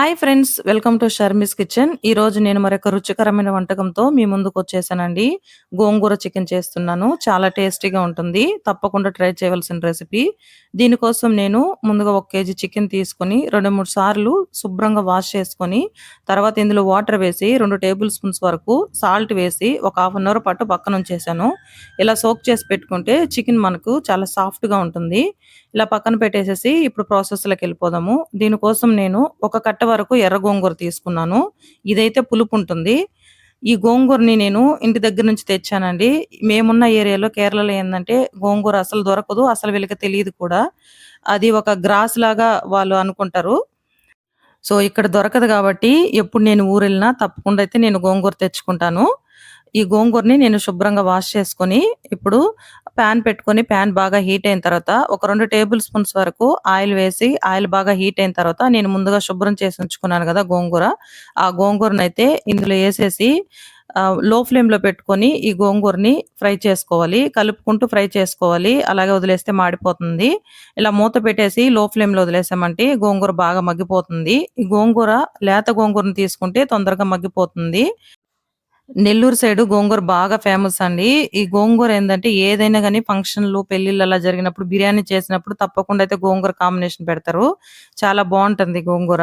Hi friends welcome to Sharmi's kitchen. ఈ రోజు నేను మరొక రుచికరమైన వంటకంతో మీ ముందుకు వచ్చేసానండి. గోంగూర చికెన్ చేస్తున్నాను. చాలా టేస్టీగా ఉంటుంది. తప్పకుండా ట్రై చేయవలసిన రెసిపీ. దీనికోసం నేను ముందుగా ఒక కేజీ చికెన్ తీసుకొని రెండు మూడు సార్లు శుభ్రంగా వాష్ చేసుకొని తర్వాత ఇందులో వాటర్ వేసి రెండు టేబుల్ స్పూన్స్ వరకు సాల్ట్ వేసి ఒక హాఫ్ అన్ అవర్ పాటు పక్కన ఉంచేసాను. ఇలా సోక్ చేసి పెట్టుకుంటే చికెన్ మనకు చాలా సాఫ్ట్గా ఉంటుంది. ఇలా పక్కన పెట్టేసేసి ఇప్పుడు ప్రాసెస్లోకి వెళ్ళిపోదాము. దీనికోసం నేను ఒక కట్ట వరకు ఎర్ర గోంగూర తీసుకున్నాను. ఇదైతే పులుపు ఉంటుంది ఈ గోంగూరని నేను ఇంటి దగ్గర నుంచి తెచ్చానండి. మేమున్న ఏరియాలో కేరళలో ఏంటంటే గోంగూర అసలు దొరకదు అసలు వీళ్ళకి తెలియదు కూడా. అది ఒక గ్రాస్ లాగా వాళ్ళు అనుకుంటారు. సో ఇక్కడ దొరకదు కాబట్టి ఎప్పుడు నేను ఊరు వెళ్ళినా తప్పకుండా అయితే నేను గోంగూర తెచ్చుకుంటాను. ఈ గోంగూరని నేను శుభ్రంగా వాష్ చేసుకొని ఇప్పుడు ప్యాన్ పెట్టుకొని ప్యాన్ బాగా హీట్ అయిన తర్వాత ఒక రెండు టేబుల్ స్పూన్స్ వరకు ఆయిల్ వేసి ఆయిల్ బాగా హీట్ అయిన తర్వాత నేను ముందుగా శుభ్రం చేసి ఉంచుకున్నాను కదా గోంగూర. ఆ గోంగూరను అయితే ఇందులో వేసేసి లో ఫ్లేమ్లో పెట్టుకొని ఈ గోంగూరని ఫ్రై చేసుకోవాలి. కలుపుకుంటూ ఫ్రై చేసుకోవాలి. అలాగే వదిలేస్తే మాడిపోతుంది. ఇలా మూత పెట్టేసి లో ఫ్లేమ్లో వదిలేసామంటే గోంగూర బాగా మగ్గిపోతుంది. ఈ గోంగూర లేత గోంగూరను తీసుకుంటే తొందరగా మగ్గిపోతుంది. నెల్లూరు సైడ్ గోంగూర బాగా ఫేమస్ అండి. ఈ గోంగూర ఏంటంటే ఏదైనా కానీ ఫంక్షన్‌లు, పెళ్ళిళ్ళు అలా జరిగినప్పుడు బిర్యానీ చేసినప్పుడు తప్పకుండా అయితే గోంగూర కాంబినేషన్ పెడతారు. చాలా బాగుంటుంది గోంగూర.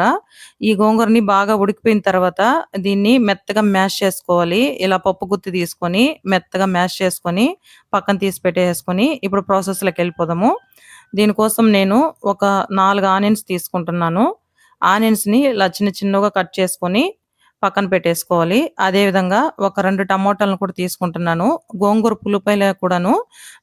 ఈ గోంగూరని బాగా ఉడికిపోయిన తర్వాత దీన్ని మెత్తగా మ్యాష్ చేసుకోవాలి. ఇలా పప్పు గుత్తి తీసుకొని మెత్తగా మ్యాష్ చేసుకొని పక్కన తీసి పెట్టేసుకొని ఇప్పుడు ప్రాసెస్లోకి వెళ్ళిపోదాము దీనికోసం నేను ఒక నాలుగు ఆనియన్స్ తీసుకుంటున్నాను. ఆనియన్స్‌ని ఇలా చిన్న చిన్నగా కట్ చేసుకొని పక్కన పెట్టేసుకోవాలి. అదే విధంగా ఒక రెండు టమోటాలను కూడా తీసుకుంటున్నాను. గోంగూర పులుపైలో కూడాను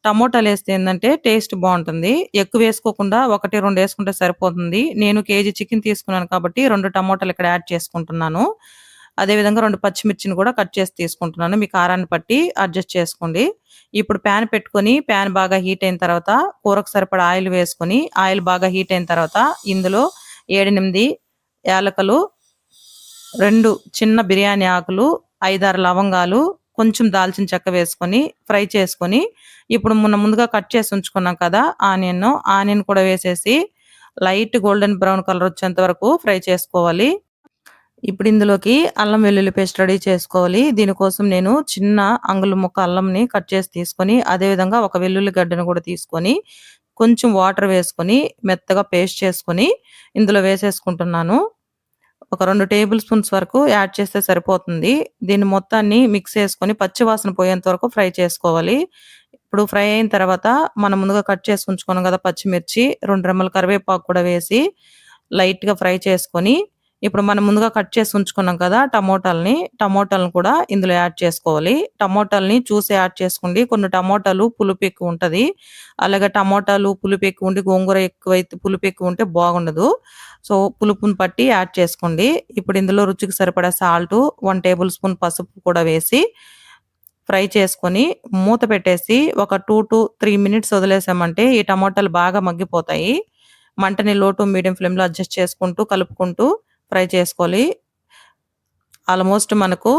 టమోటాలు వేస్తే ఏంటంటే టేస్ట్ బాగుంటుంది ఎక్కువ వేసుకోకుండా ఒకటి రెండు వేసుకుంటే సరిపోతుంది. నేను కేజీ చికెన్ తీసుకున్నాను కాబట్టి రెండు టమోటాలు ఇక్కడ యాడ్ చేసుకుంటున్నాను. అదే విధంగా 2 పచ్చిమిర్చిని కూడా కట్ చేసి తీసుకుంటున్నాను. మీ కారాన్ని బట్టి అడ్జస్ట్ చేసుకోండి. ఇప్పుడు ప్యాన్ పెట్టుకొని ప్యాన్ బాగా హీట్ అయిన తర్వాత కూరకు సరిపడా ఆయిల్ వేసుకొని ఆయిల్ బాగా హీట్ అయిన తర్వాత ఇందులో 7, 8 యాలకులు రెండు చిన్న బిర్యానీ ఆకులు ఐదారు లవంగాలు కొంచెం దాల్చిన చెక్క వేసుకొని ఫ్రై చేసుకొని ఇప్పుడు మొన్న ముందుగా కట్ చేసి ఉంచుకున్నాం కదా ఆనియన్ ఆనియన్ కూడా వేసేసి లైట్ గోల్డెన్ బ్రౌన్ కలర్ వచ్చేంత వరకు ఫ్రై చేసుకోవాలి. ఇప్పుడు ఇందులోకి అల్లం వెల్లుల్లి పేస్ట్ రెడీ చేసుకోవాలి. దీనికోసం నేను చిన్న అంగుళం ముక్క అల్లంని కట్ చేసి తీసుకొని అదే విధంగా ఒక వెల్లుల్లి గడ్డను కూడా తీసుకొని కొంచెం వాటర్ వేసుకొని మెత్తగా పేస్ట్ చేసుకొని ఇందులో వేసేసుకుంటున్నాను. ఒక రెండు టేబుల్ స్పూన్స్ వరకు యాడ్ చేస్తే సరిపోతుంది. దీన్ని మొత్తాన్ని మిక్స్ చేసుకొని పచ్చివాసన పోయేంత వరకు ఫ్రై చేసుకోవాలి. ఇప్పుడు ఫ్రై అయిన తర్వాత మనం ముందుగా కట్ చేసి ఉంచుకున్నాం కదా పచ్చిమిర్చి రెండు రెమ్మల కరివేపాకు కూడా వేసి లైట్గా ఫ్రై చేసుకొని ఇప్పుడు మనం ముందుగా కట్ చేసి ఉంచుకున్నాం కదా టమోటాలని టమోటాలను కూడా ఇందులో యాడ్ చేసుకోవాలి. టమోటాలని చూసి యాడ్ చేసుకోండి. కొన్ని టమోటాలు పులుపు ఎక్కువ ఉంటుంది. అలాగే టమోటాలు పులుపు ఎక్కువ ఉండి గోంగూర ఎక్కువైతే పులుపు ఎక్కువ ఉంటే బాగుండదు. సో పులుపుని పట్టి యాడ్ చేసుకోండి. ఇప్పుడు ఇందులో రుచికి సరిపడా సాల్ట్ వన్ టేబుల్ స్పూన్ పసుపు కూడా వేసి ఫ్రై చేసుకొని మూత పెట్టేసి ఒక టూ టు త్రీ మినిట్స్ వదిలేసామంటే ఈ టమోటాలు బాగా మగ్గిపోతాయి. మంటని లో టు మీడియం ఫ్లేమ్లో అడ్జస్ట్ చేసుకుంటూ కలుపుకుంటూ ఫ్రై చేసుకోవాలి. ఆల్మోస్ట్ మనకు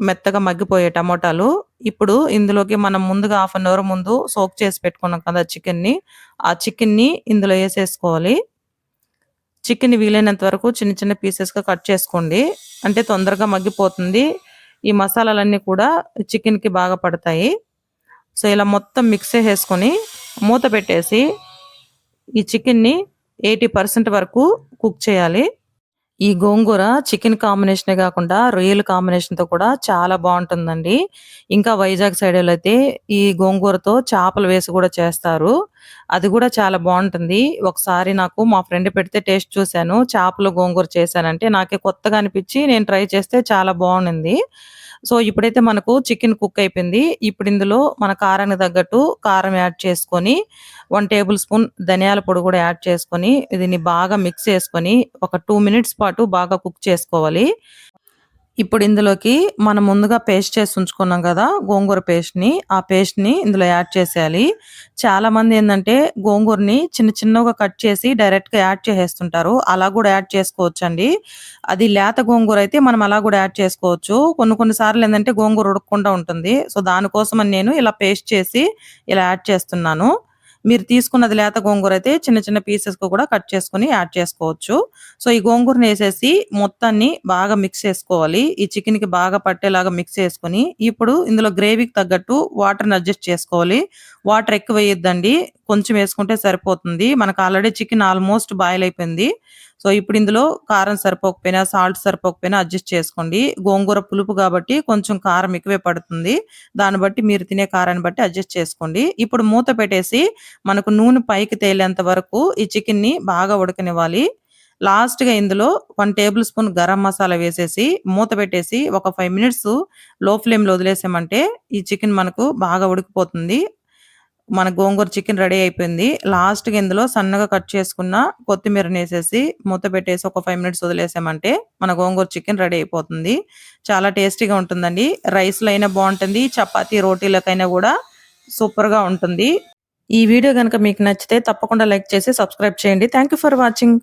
మెత్తగా మగ్గిపోయే టమోటాలు. ఇప్పుడు ఇందులోకి మనం ముందుగా హాఫ్ అన్ అవర్ ముందు సోక్ చేసి పెట్టుకున్నాం కదా చికెన్ని. ఆ చికెన్ని ఇందులో వేసేసుకోవాలి. చికెన్ వీలైనంత వరకు చిన్న చిన్న పీసెస్గా కట్ చేసుకోండి. అంటే తొందరగా మగ్గిపోతుంది. ఈ మసాలాలన్నీ కూడా చికెన్కి బాగా పడతాయి. సో ఇలా మొత్తం మిక్స్ చేసుకొని మూత పెట్టేసి ఈ చికెన్ని ఎయిటీ పర్సెంట్ వరకు కుక్ చేయాలి. ఈ గోంగూర చికెన్ కాంబినేషనే కాకుండా రొయ్యల కాంబినేషన్‌తో కూడా చాలా బాగుంటుందండి. ఇంకా వైజాగ్ సైడ్ అయితే ఈ గోంగూరతో చేపలు వేసి కూడా చేస్తారు. అది కూడా చాలా బాగుంటుంది. ఒకసారి నాకు మా ఫ్రెండ్ పెడితే టేస్ట్ చూశాను చేపలు గోంగూర చేశానంటే నాకే కొత్తగా అనిపించి నేను ట్రై చేస్తే చాలా బాగుండింది. సో, ఇప్పుడైతే మనకు చికెన్ కుక్ అయిపోయింది. ఇప్పుడు ఇందులో మన కారానికి తగ్గట్టు కారం యాడ్ చేసుకొని వన్ టేబుల్ స్పూన్ ధనియాల పొడి కూడా యాడ్ చేసుకొని దీన్ని బాగా మిక్స్ చేసుకొని ఒక టూ మినిట్స్ పాటు బాగా కుక్ చేసుకోవాలి. ఇప్పుడు ఇందులోకి మనం ముందుగా పేస్ట్ చేసి ఉంచుకున్నాం కదా గోంగూర పేస్ట్‌ని ఆ పేస్ట్‌ని ఇందులో యాడ్ చేసేయాలి. చాలా మంది గోంగూరని చిన్న చిన్నగా కట్ చేసి డైరెక్ట్‌గా యాడ్ చేసేస్తుంటారు. అలా కూడా యాడ్ చేసుకోవచ్చండి. అది లేత గోంగూర అయితే మనం అలా కూడా యాడ్ చేసుకోవచ్చు. కొన్ని కొన్ని సార్లు ఏంటంటే గోంగూర ఉడకకుండా ఉంటుంది. సో, దానికోసమని నేను ఇలా పేస్ట్ చేసి ఇలా యాడ్ చేస్తున్నాను. మీరు తీసుకున్నది లేత గోంగూర అయితే చిన్న చిన్న పీసెస్ కూడా కట్ చేసుకొని యాడ్ చేసుకోవచ్చు. సో ఈ గోంగూరని వేసేసి మొత్తాన్ని బాగా మిక్స్ చేసుకోవాలి. ఈ చికెన్కి బాగా పట్టేలాగా మిక్స్ చేసుకుని ఇప్పుడు ఇందులో గ్రేవీకి తగ్గట్టు వాటర్ని అడ్జస్ట్ చేసుకోవాలి. వాటర్ ఎక్కువ వేయొద్దండి. కొంచెం వేసుకుంటే సరిపోతుంది. మనకు ఆల్రెడీ చికెన్ ఆల్మోస్ట్ బాయిల్ అయిపోయింది. సో ఇప్పుడు ఇందులో కారం సరిపోకపోయినా సాల్ట్ సరిపోకపోయినా అడ్జస్ట్ చేసుకోండి. గోంగూర పులుపు కాబట్టి కొంచెం కారం ఎక్కువే పడుతుంది. దాన్ని బట్టి మీరు తినే కారాన్ని బట్టి అడ్జస్ట్ చేసుకోండి. ఇప్పుడు మూత పెట్టేసి మనకు నూనె పైకి తేలేంత వరకు ఈ చికెన్ని బాగా ఉడకనివ్వాలి. లాస్ట్గా ఇందులో one tablespoon garam masala వేసేసి మూత పెట్టేసి ఒక ఫైవ్ మినిట్స్లో ఫ్లేమ్లో వదిలేసామంటే ఈ చికెన్ మనకు బాగా ఉడికిపోతుంది. మన గోంగూర చికెన్ రెడీ అయిపోయింది. లాస్ట్కి ఇందులో సన్నగా కట్ చేసుకున్న కొత్తిమీరని వేసేసి మూత పెట్టేసి ఒక ఫైవ్ మినిట్స్ వదిలేసామంటే మన గోంగూర చికెన్ రెడీ అయిపోతుంది. చాలా టేస్టీగా ఉంటుందండి. రైస్లో అయినా బాగుంటుంది. చపాతీ రోటీలకైనా కూడా సూపర్గా ఉంటుంది. ఈ వీడియో కనుక మీకు నచ్చితే తప్పకుండా లైక్ చేసి సబ్స్క్రైబ్ చేయండి. Thank for watching.